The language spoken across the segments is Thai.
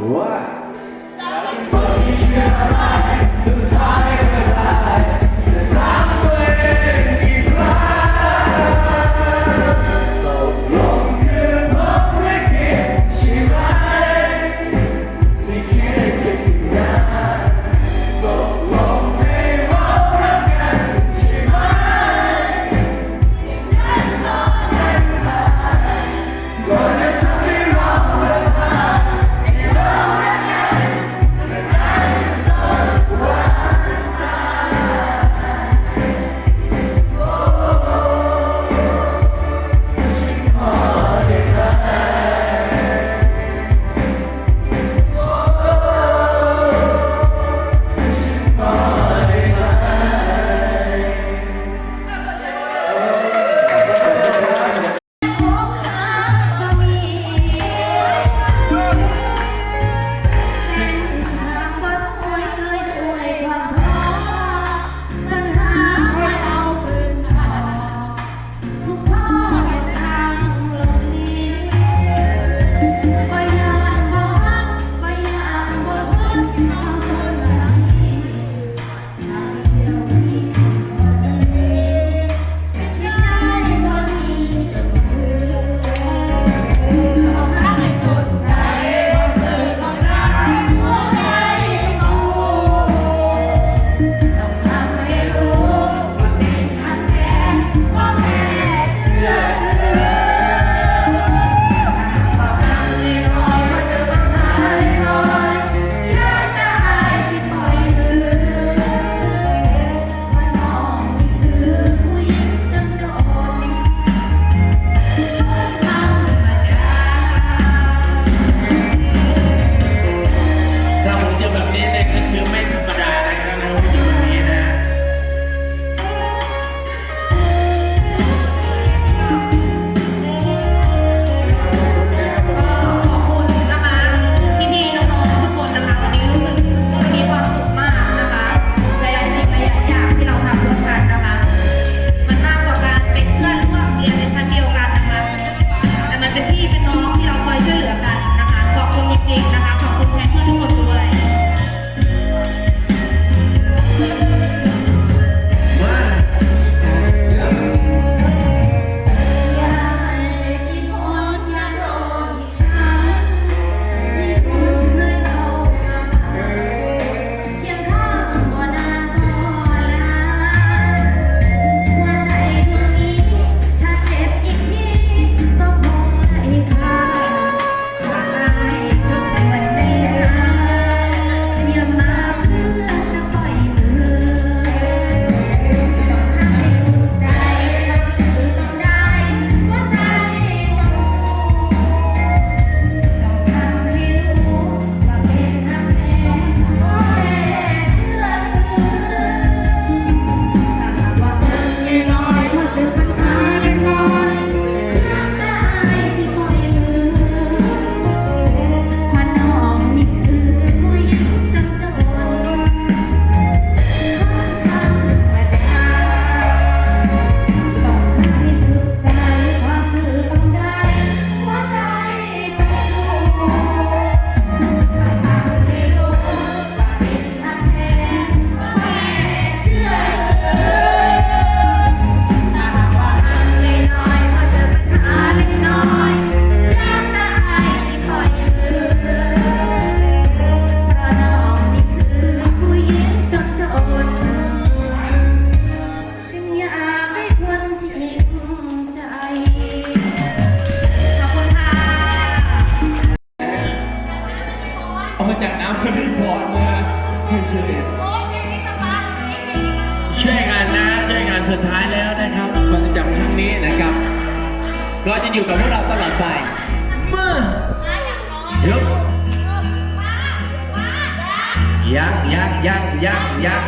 What? สุดท้ายแล้วนะครับมันจับครั้งนี้นะครับ ก็จะอยู่กับพวกเราตลอดไปเมื่อยุบยังยังยังยังยัง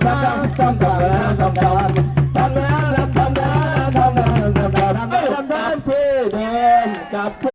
dum dum dum dum dum